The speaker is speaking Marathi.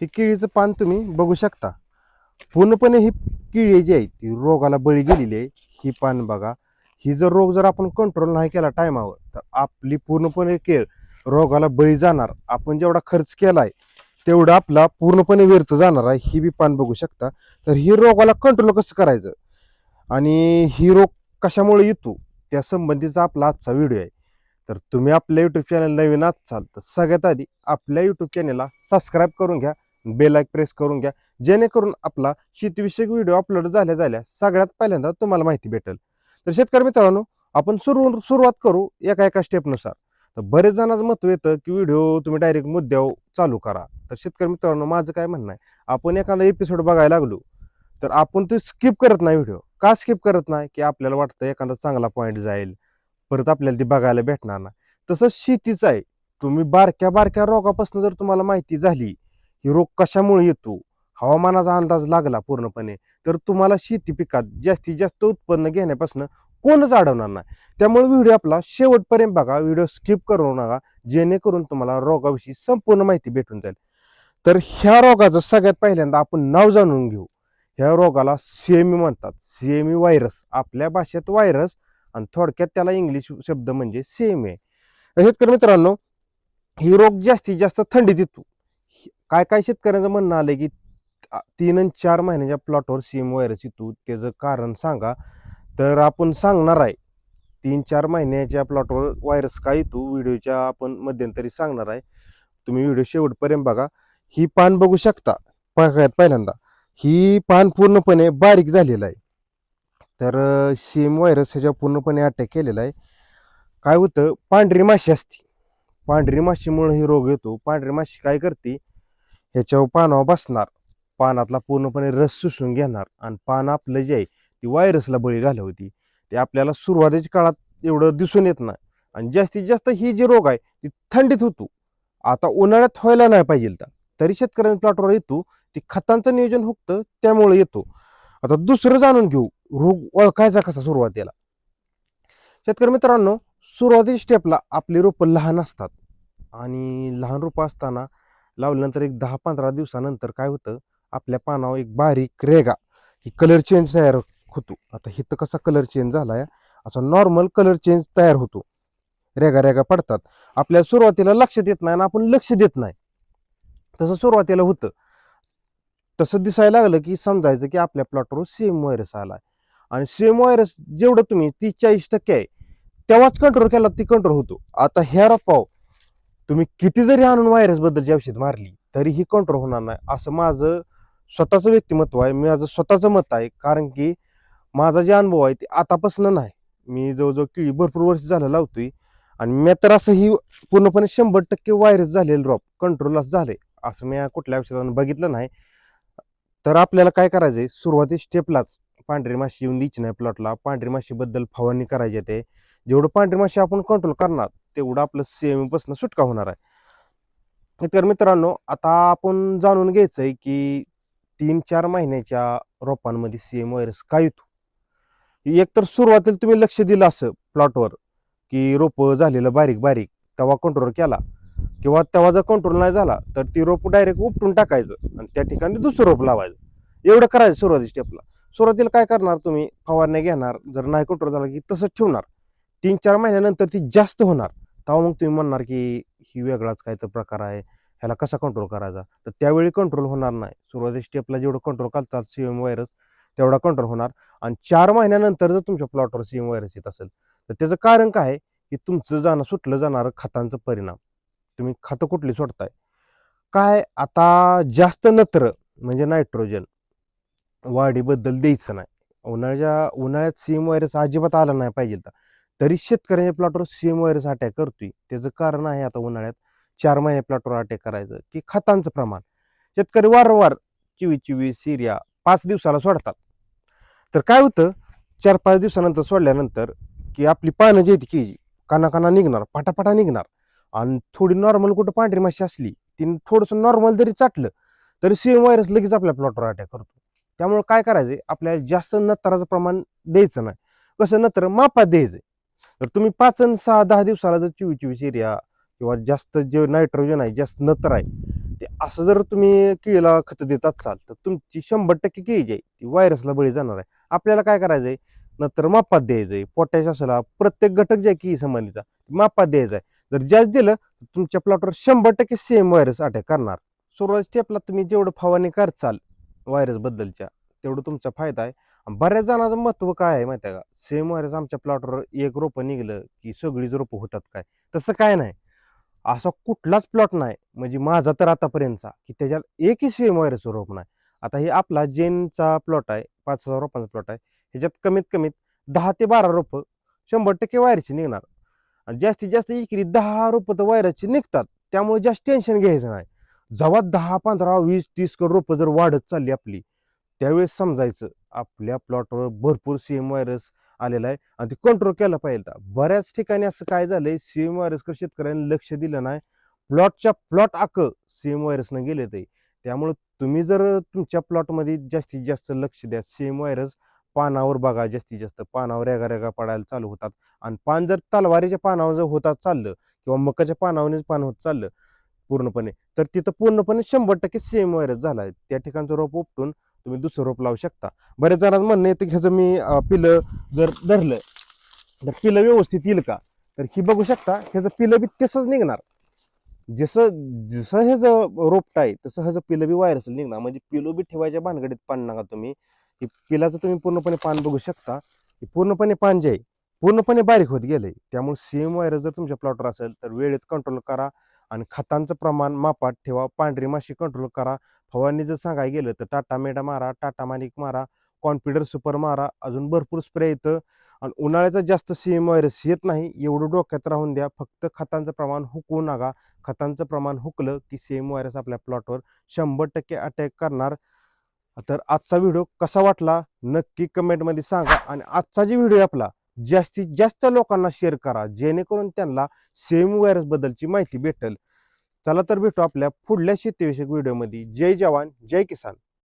हे केळीचं पान तुम्ही बघू शकता. पूर्णपणे ही केळी जी आहे ती रोगाला बळी गेलेली आहे ही पान बघा. ही जर रोग जर आपण कंट्रोल नाही केला टायमावर तर आपली पूर्णपणे केळ रोगाला बळी जाणार. आपण जेवढा खर्च केलाय तेवढा आपला पूर्णपणे व्यर्थ जाणार आहे. ही बी पान बघू शकता. तर ही रोगाला कंट्रोल कसं करायचं? आणि ही रोग कशामुळे येतो? त्या संबंधीचा आपला आजचा व्हिडिओ आहे. तर तुम्ही आपल्या यूट्यूब चॅनल नवीन असाल तर सगळ्यात आधी आपल्या यूट्यूब चॅनलला सबस्क्राईब करून घ्या. बेल आयक प्रेस करून घ्या. जेणेकरून आपला शेतीविषयक व्हिडिओ अपलोड झाल्या झाल्या सगळ्यात पहिल्यांदा तुम्हाला माहिती भेटेल. तर शेतकरी मित्रांनो आपण सुरू सुरुवात करू एका एका स्टेपनुसार तर बरेच जणांचं मत येतं की व्हिडिओ तुम्ही डायरेक्ट मुद्द्यावर चालू करा. तर शेतकरी मित्रांनो माझं काय म्हणणं आहे? आपण एखादा एपिसोड बघायला लागलो तर आपण ते स्किप करत नाही व्हिडिओ. का स्किप करत नाही? की आपल्याला वाटतं एखादा चांगला पॉईंट जाईल. परत आपल्याला ती बघायला भेटणार नाही. तसंच शेतीचं आहे. तुम्ही बारक्या बारक्या रोगापासून जर तुम्हाला माहिती झाली ही रोग कशामुळे येतो? हवामानाचा अंदाज लागला पूर्णपणे. तर तुम्हाला शेती पिकात जास्तीत जास्त उत्पन्न घेण्यापासून कोणच अडवणार नाही. त्यामुळे व्हिडिओ आपला शेवटपर्यंत बघा. व्हिडिओ स्किप करू नका. जेणेकरून तुम्हाला रोगाविषयी संपूर्ण माहिती भेटून जाईल. तर ह्या रोगाचं सगळ्यात पहिल्यांदा आपण नाव जाणून घेऊ. ह्या रोगाला सीएमई म्हणतात. सीएमई व्हायरस आपल्या भाषेत व्हायरस आणि थोडक्यात त्याला इंग्लिश शब्द म्हणजे सेम आहे शेतकरी मित्रांनो ही रोग जास्तीत जास्त थंडीत येतो. काय काय शेतकऱ्यांचं म्हणणं आलं की तीन आणि चार महिन्याच्या प्लॉटवर सीएम व्हायरस येतो. त्याचं कारण सांगा. तर आपण सांगणार आहे. तीन चार महिन्याच्या प्लॉटवर व्हायरस काय येतो व्हिडिओच्या आपण मध्यंतरी सांगणार आहे. तुम्ही व्हिडिओ शेवटपर्यंत बघा. ही पान बघू शकता. सगळ्यात पहिल्यांदा. ही पान पूर्णपणे बारीक झालेलं आहे. तर सेम व्हायरस ह्याच्यावर पूर्णपणे अटॅक केलेला आहे. काय होतं? पांढरी माशी असते. पांढरी माशीमुळे ही रोग येतो. पांढरी माशी काय करते? ह्याच्यावर पानावर बसणार. पानातला पूर्णपणे रस सुसून घेणार. आणि पान आपलं जे आहे ती व्हायरसला बळी घालवती. ते आपल्याला सुरुवातीच्या काळात एवढं दिसून येत नाही. आणि जास्तीत जास्त ही जी रोग आहे ती थंडीत होतो. आता उन्हाळ्यात व्हायला नाही पाहिजे तर. तरी शेतकऱ्यांच्या प्लॉटवर येतो ती खतांचं नियोजन हुकतं त्यामुळे येतो. आता दुसरं जाणून घेऊ. रोग ओळखायचा कसा सुरुवातीला? शेतकरी मित्रांनो सुरुवातीच्या स्टेपला आपली रोपं लहान असतात. आणि लहान रोपं असताना लावल्यानंतर एक दहा पंधरा दिवसानंतर काय होतं आपल्या पानावर एक बारीक रेगा ही कलर चेंज तयार होतो. आता हिथं कसा कलर चेंज झाला आहे असा नॉर्मल कलर चेंज तयार होतो. रेगा रेगा पडतात. आपल्या सुरुवातीला लक्ष देत नाही आणि आपण लक्ष देत नाही. तसं सुरुवातीला होतं. तसं दिसायला लागलं की समजायचं की आपल्या प्लॉटवर सेम व्हायरस आहे आणि सेम व्हायरस जेवढं तुम्ही तीस चाळीस टक्के आहे तेव्हाच कंट्रोल केला ती कंट्रोल होतो. आता ह्या पाव तुम्ही किती जरी आणून व्हायरसबद्दलची औषध मारली तरीही कंट्रोल होणार नाही. असं माझं स्वतःचं व्यक्तिमत्व आहे. मी माझं स्वतःचं मत आहे. कारण की माझा जे अनुभव आहे ते आतापासून नाही. मी जवळजवळ किळी भरपूर वर्ष झालं लावतोय. आणि मी तर असं ही पूर्णपणे शंभर टक्के व्हायरस झालेलं ड्रॉप कंट्रोल असं झाले असं मी कुठल्या औषधानं बघितलं नाही. तर आपल्याला काय करायचं आहे? सुरुवाती स्टेपलाच पांढरी माशी येऊन द्यायची नाही प्लॉटला पांढरी माशीबद्दल फवारणी करायची आहे ते. जेवढं पांढरी माशी आपण कंट्रोल करणार तेवढं आपलं सेमीपासून सुटका होणार आहे. तर मित्रांनो आता आपण जाणून घ्यायचं आहे की तीन चार महिन्याच्या रोपांमध्ये सेम व्हायरस काय येतो? एकतर सुरुवातीला तुम्ही लक्ष दिलं असं प्लॉटवर की रोपं झालेलं बारीक बारीक तेव्हा कंट्रोल केला. किंवा तेव्हा जर कंट्रोल नाही झाला तर ती रोप डायरेक्ट उपटून टाकायचं आणि त्या ठिकाणी दुसरं रोप लावायचं. एवढं करायचं सुरुवाती स्टेपला सुरुवातीला काय करणार तुम्ही? फवारण्या घेणार. जर नाही कंट्रोल झाला की तसंच ठेवणार. तीन चार महिन्यानंतर ती जास्त होणार. तेव्हा मग तुम्ही म्हणणार की ही वेगळाच काय तर प्रकार आहे. ह्याला कसा कंट्रोल करायचा? तर त्यावेळी कंट्रोल होणार नाही. सुरुवाती स्टेपला जेवढं कंट्रोल करतात सीएम व्हायरस तेवढा कंट्रोल होणार. आणि चार महिन्यानंतर जर तुमच्या प्लॉटवर सीएम व्हायरस येत असेल तर त्याचं कारण काय आहे? की तुमचं जाणं सुटलं जाणारं खतांचं परिणाम. तुम्ही खतं कुठली सोडताय? काय आता जास्त नत्र म्हणजे नायट्रोजन वाढीबद्दल द्यायचं नाही. उन्हाळ्याच्या उन्हाळ्यात सीएम व्हायरस अजिबात आला नाही पाहिजे. तर तरी शेतकऱ्यांच्या प्लॉटवर सेम व्हायरस अटॅक करतोय. त्याचं कारण आहे आता उन्हाळ्यात चार महिने प्लॉटवर अटॅक करायचं की खतांचं प्रमाण. शेतकरी वारंवार चिवी चिवी सिरिया पाच दिवसाला सोडतात. तर काय होतं? चार पाच दिवसानंतर सोडल्यानंतर की आपली पानं जी आहेत की काना काना निघणार पाटापाटा निघणार. आणि थोडी नॉर्मल कुठं पांढरी माशी असली तिने थोडंसं नॉर्मल जरी चाटलं तरी सेम व्हायरस लगेच आपल्या प्लॉटवर अटॅक करतो. त्यामुळे काय करायचं आपल्याला जास्त नत्राचं प्रमाण द्यायचं नाही. कसं? नत्र मापात द्यायचं तर तुम्ही पाच आणि सहा दहा दिवसाला जर चिवी चिवी एरिया किंवा जास्त जे नायट्रोजन आहे जास्त नत्र आहे ते असं जर तुम्ही केळीला खत देत असाल तर तुमची शंभर टक्के केळी जी आहे ती व्हायरसला बळी जाणार आहे. आपल्याला काय करायचं आहे नंतर मापात आहे पोटॅश असला प्रत्येक घटक जे आहे केळी संबंधीचा मापात द्यायचा आहे जर जास्त दिलं तर तुमच्या प्लॉटवर शंभर टक्के सेम व्हायरस अटॅक करणार. सुरुवात स्टेपला तुम्ही जेवढं फवारणी करचाल चाल बद्दलच्या तेवढं तुमचा फायदा आहे. बऱ्याच जणांचं महत्त्व काय आहे माहिती आहे का? सेम वायरस आमच्या प्लॉटवर एक रोपं निघलं की सगळीच रोपं होतात काय? तसं काय नाही. असा कुठलाच प्लॉट नाही म्हणजे माझा तर आतापर्यंतचा की त्याच्यात एकही सेम वायरसचं रोप नाही. आता हे आपला जेनचा प्लॉट आहे पाच हजार रोपांचा प्लॉट आहे ह्याच्यात कमीत कमीत दहा ते बारा रोपं शंभर टक्के वायरची निघणार. आणि जास्तीत जास्त इकरी दहा रोपं तर वायरसची निघतात त्यामुळे जास्त टेन्शन घ्यायचं नाही. जेव्हा दहा पंधरा वीस तीस कर रोपं जर वाढत चालली आपली त्यावेळेस समजायचं आपल्या प्लॉटवर भरपूर सीएम व्हायरस आलेला आहे आणि ते कंट्रोल केला पाहिजे आता. बऱ्याच ठिकाणी असं काय झालंय सीएम व्हायरसकडे शेतकऱ्यांनी लक्ष दिलं नाही. प्लॉटच्या प्लॉट आक सीएम व्हायरसनं गेले ते. त्यामुळे तुम्ही जर तुमच्या प्लॉटमध्ये जास्तीत जास्त लक्ष द्या सेम व्हायरस पानावर बघा जास्तीत जास्त पानावर रेगा रेगा पडायला चालू होतात. आणि पान जर तलवारीच्या पानावर जर होतात चाललं किंवा मकाच्या पानावरच पान होत चाललं पूर्णपणे तर तिथं पूर्णपणे शंभर टक्के सेम व्हायरस झाला आहे. त्या ठिकाणचं रोप उपटून तुम्ही दुसरं रोप लावू शकता. बऱ्याच जणांना म्हणणं येतं की ह्याचं मी पिलं जर धरलं तर पिलं व्यवस्थित येईल का? तर ही बघू शकता ह्याचं पिलं बी तसंच निघणार. जसं जसं ह्याचं रोपट आहे तसं ह्याचं पिलं बी वायरस निघणार. म्हणजे पिलो बी ठेवायच्या भानगडीत पान नका तुम्ही. की पिलाचं तुम्ही पूर्णपणे पान बघू शकता. की पूर्णपणे पान जे आहे पूर्णपणे बारीक होत गेलंय. त्यामुळे सेम व्हायरस जर तुमच्या प्लॉटवर असेल तर वेळेत कंट्रोल करा. आणि खतांचं प्रमाण मापात ठेवा पांढरी माशी कंट्रोल करा. फवारणी जर सांगायला गेलं तर टाटा मेडा मारा टाटा मानिक मारा कॉन्फिडर सुपर मारा. अजून भरपूर स्प्रे येतं. आणि उन्हाळ्याचं जास्त सेम व्हायरस येत नाही एवढं डोक्यात राहून द्या. फक्त खतांचं प्रमाण हुकवू नका. खतांचं प्रमाण हुकलं की सेम व्हायरस आपल्या प्लॉटवर शंभर टक्के अटॅक करणार. तर आजचा व्हिडिओ कसा वाटला? नक्की कमेंटमध्ये सांगा. आणि आजचा जे व्हिडिओ आपला जास्तीत जास्त लोकांना शेअर करा. जेणेकरून त्यांना सेम व्हायरस बद्दलची माहिती भेटेल. चला तर भेटू आपल्या पुढल्या शेतीविषयक व्हिडिओमध्ये जय जवान जय किसान.